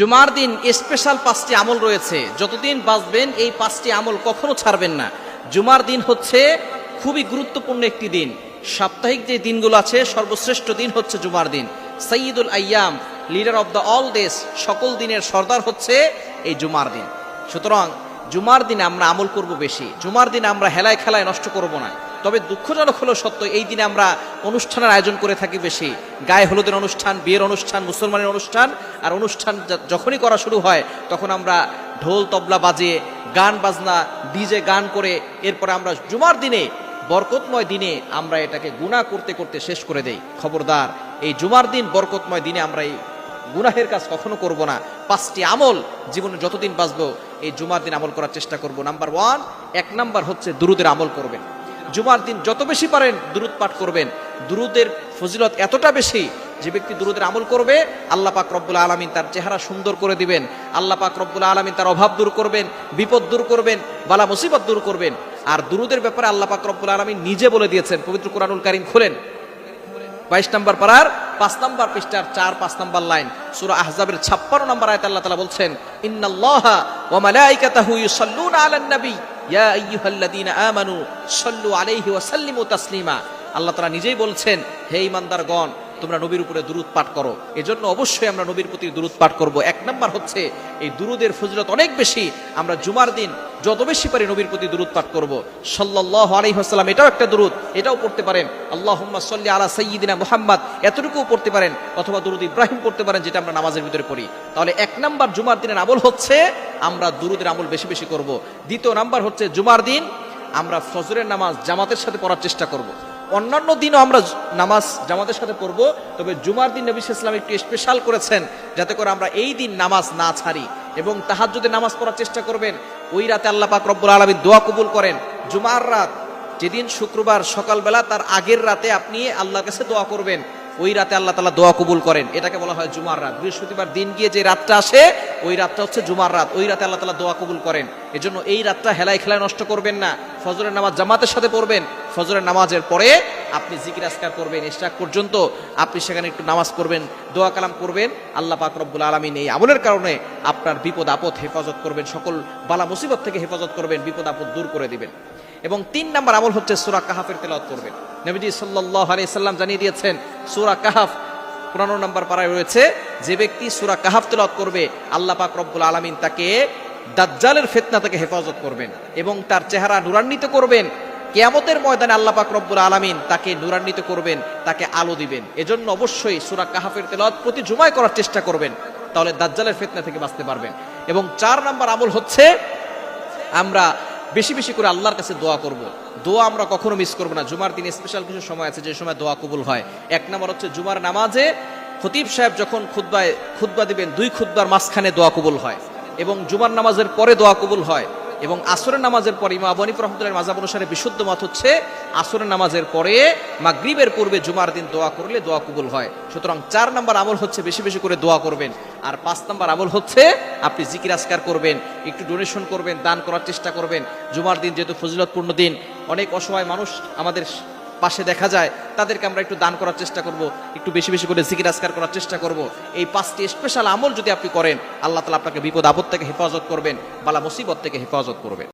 জুমার দিন স্পেশাল পাঁচটি আমল রয়েছে। যতদিন বাঁচবেন এই পাঁচটি আমল কখনো ছাড়বেন না। জুমার দিন হচ্ছে খুবই গুরুত্বপূর্ণ একটি দিন। সাপ্তাহিক যে দিনগুলো আছে, সর্বশ্রেষ্ঠ দিন হচ্ছে জুমার দিন। Saidul Ayam leader of the all দেশ সকল দিনের সর্দার হচ্ছে এই জুমার দিন। সুতরাং জুমার দিনে আমরা আমল করব বেশি। জুমার দিনে আমরা হেলায় খেলায় নষ্ট করব না। তবে দুঃখজনক হলো সত্য, এই দিনে আমরা অনুষ্ঠানের আয়োজন করে থাকি বেশি। গায়ে হলুদের অনুষ্ঠান, বিয়ের অনুষ্ঠান, মুসলমানের অনুষ্ঠান, আর অনুষ্ঠান যখনই করা শুরু হয়, তখন আমরা ঢোল তবলা বাজিয়ে, গান বাজনা, ডিজে গান করে, এরপরে আমরা জুমার দিনে, বরকতময় দিনে আমরা এটাকে গুণা করতে করতে শেষ করে দেই। খবরদার, এই জুমার দিন, বরকতময় দিনে আমরা এই গুনাহের কাজ কখনো করব না। পাঁচটি আমল জীবনে যতদিন বাঁচবো, এই জুমার দিন আমল করার চেষ্টা করব। নাম্বার ওয়ান, এক নাম্বার হচ্ছে দুরুদের আমল করবেন। জুমার দিন যত বেশি পারেন দুরুদ পাঠ করবেন। দুরুদের ফজিলত এতটা বেশি যে ব্যক্তি দুরুদের আমল করবে, আল্লাহ পাক রব্বুল আলমিন তার চেহারা সুন্দর করে দিবেন। আল্লাহ পাক রব্বুল আলমিন তার অভাব দূর করবেন, বিপদ দূর করবেন, বালা মুসিবত দূর করবেন। আর দুরুদের ব্যাপারে আল্লাহ পাক রব্বুল আলমিন নিজে বলে দিয়েছেন, পবিত্র কোরআনুল কারিম খুলেন। বাইশ নম্বর পারার পাঁচ নম্বর পৃষ্ঠার চার, পাঁচ নম্বর লাইন, সুরা আহজাবের ছাপ্পান্ন নম্বর আয়াত আল্লাহ তালা বলছেন, ইন্নাল্লাহা ওয়া ইউসাল্লুনা আলান নবী ইয়া আইয়ুহাল্লাযীনা আমানু সাল্লু আলাইহি ওয়া সাল্লিমু তাসলিমা। আল্লাহ তাআলা নিজেই বলছেন হে ঈমানদারগণ তোমরা নবীর উপরে দুরুদ পাঠ করো। এজন্য অবশ্যই আমরা নবীর প্রতি দুরুদ পাঠ করব। এক নাম্বার হচ্ছে, এই দুরুদের ফজিলত অনেক বেশি। আমরা জুমার দিন যত বেশি পারি নবীর প্রতি দুরুদ পাঠ করব। সাল্লাল্লাহু আলাইহি ওয়াসাল্লাম, এটাও একটা দুরুদ। এটাও পড়তে পারেন। আল্লাহুম্মা সাল্লি আলা সাইয়্যিদিনা মুহাম্মদ, এতটুকুও পড়তে পারেন। অথবা দুরুদ ইব্রাহিম পড়তে পারেন, যেটা আমরা নামাজের ভিতরে পড়ি। তাহলে এক নাম্বার জুমার দিনের আমল হচ্ছে, আমরা দুরুদের আমল বেশি বেশি করব। দ্বিতীয় নাম্বার হচ্ছে, জুমার দিন আমরা ফজরের নামাজ জামাতের সাথে পড়ার চেষ্টা করব। অন্যান্য দিনও আমরা নামাজ জামাতের সাথে পড়ব, তবে জুমার দিন নবী ইসলাম একটু স্পেশাল করেছেন, যাতে করে আমরা এই দিন নামাজ না ছাড়ি। এবং তাহার যদি নামাজ পড়ার চেষ্টা করবেন। ওই রাতে আল্লাহ পাক রব্বুল আলমী দোয়া কবুল করেন। জুমার রাত, যেদিন শুক্রবার সকালবেলা তার আগের রাতে আপনি আল্লাহর কাছে দোয়া করবেন, ওই রাতে আল্লাহ তালা দোয়া কবুল করেন। এটাকে বলা হয় জুমার রাত। বৃহস্পতিবার দিন গিয়ে যে রাতটা আসে, ওই রাতটা হচ্ছে জুমার রাত। ওই রাতে আল্লাহ তালা দোয়া কবুল করেন। এজন্য এই রাতটা হেলায় খেলায় নষ্ট করবেন না। ফজরের নামাজ জামাতের সাথে পড়বেন। ফজরের নামাজের পরে আপনি জিকির আসকার করবেন, ইশরাক পর্যন্ত আপনি সেখানে একটু নামাজ করবেন দোয়া কালাম করবেন, আল্লাহ পাক রব্বুল আলমিন এই আমলের কারণে আপনার বিপদ আপদ হেফাজত করবেন, সকল বালা মুসিবত থেকে হেফাজত করবেন, বিপদ আপদ দূর করে দিবেন। এবং তিন নাম্বার আমল হচ্ছে সুরা কাহাফের তেলাওয়াত করবেন। নবীজি সাল্লাহ আলাইসাল্লাম জানিয়ে দিয়েছেন, সুরা কাহাফ পনেরো নম্বর পাড়ায় রয়েছে, যে ব্যক্তি সুরা কাহাফ তেলাওয়াত করবে, আল্লাহ পাক রব্বুল আলমিন তাকে দাজ্জালের ফেতনা থেকে হেফাজত করবেন এবং তার চেহারা নুরান্বিত করবেন কেয়ামতের ময়দানে আল্লাহ পাক রব্বুল আলমিন তাকে নুরান্বিত করবেন, তাকে আলো দিবেন। এজন্য অবশ্যই সুরা কাহাফের তেলাওয়াত প্রতি জুমায় করার চেষ্টা করবেন, তাহলে দাজ্জালের ফেতনা থেকে বাঁচতে পারবেন। এবং চার নম্বর আমল হচ্ছে, আমরা বেশি বেশি করে আল্লাহর কাছে দোয়া করব। দোয়া আমরা কখনো মিস করব না। জুমার দিনে স্পেশাল কিছু সময় আছে, যে সময় দোয়া কবুল হয়। এক নম্বর হচ্ছে জুমার নামাজে খতিব সাহেব যখন খুদ্বায় খুদ্া দিবেন, দুই খুদ্বার মাঝখানে দোয়া কবুল হয়। এবং জুমার নামাজের পরে দোয়া কবুল হয়। এবং আসরের নামাজের পরে ইমা আবনিফ রহমতুল্লাহ মাজাব অনুসারে বিশুদ্ধ মত হচ্ছে, আসরের নামাজের পরে মাগরিবের পূর্বে জুমার দিন দোয়া করলে দোয়া কবুল হয়। সুতরাং চার নম্বর আমল হচ্ছে বেশি বেশি করে দোয়া করবেন। আর পাঁচ নম্বর আমল হচ্ছে আপনি জিকির আসকার করবেন, একটু ডোনেশন করবেন, দান করার চেষ্টা করবেন। জুমার দিন যেহেতু ফজিলতপূর্ণ দিন, অনেক অসহায় মানুষ আমাদের পাশে দেখা যায়, তাদেরকে আমরা একটু দান করার চেষ্টা করব, একটু বেশি বেশি করে জিকির আসকার করার চেষ্টা করব। এই পাঁচটি স্পেশাল আমল যদি আপনি করেন, আল্লাহ তালা আপনাকে বিপদ আপদ থেকে হেফাজত করবেন, বালা মুসিবত থেকে হেফাজত করবেন।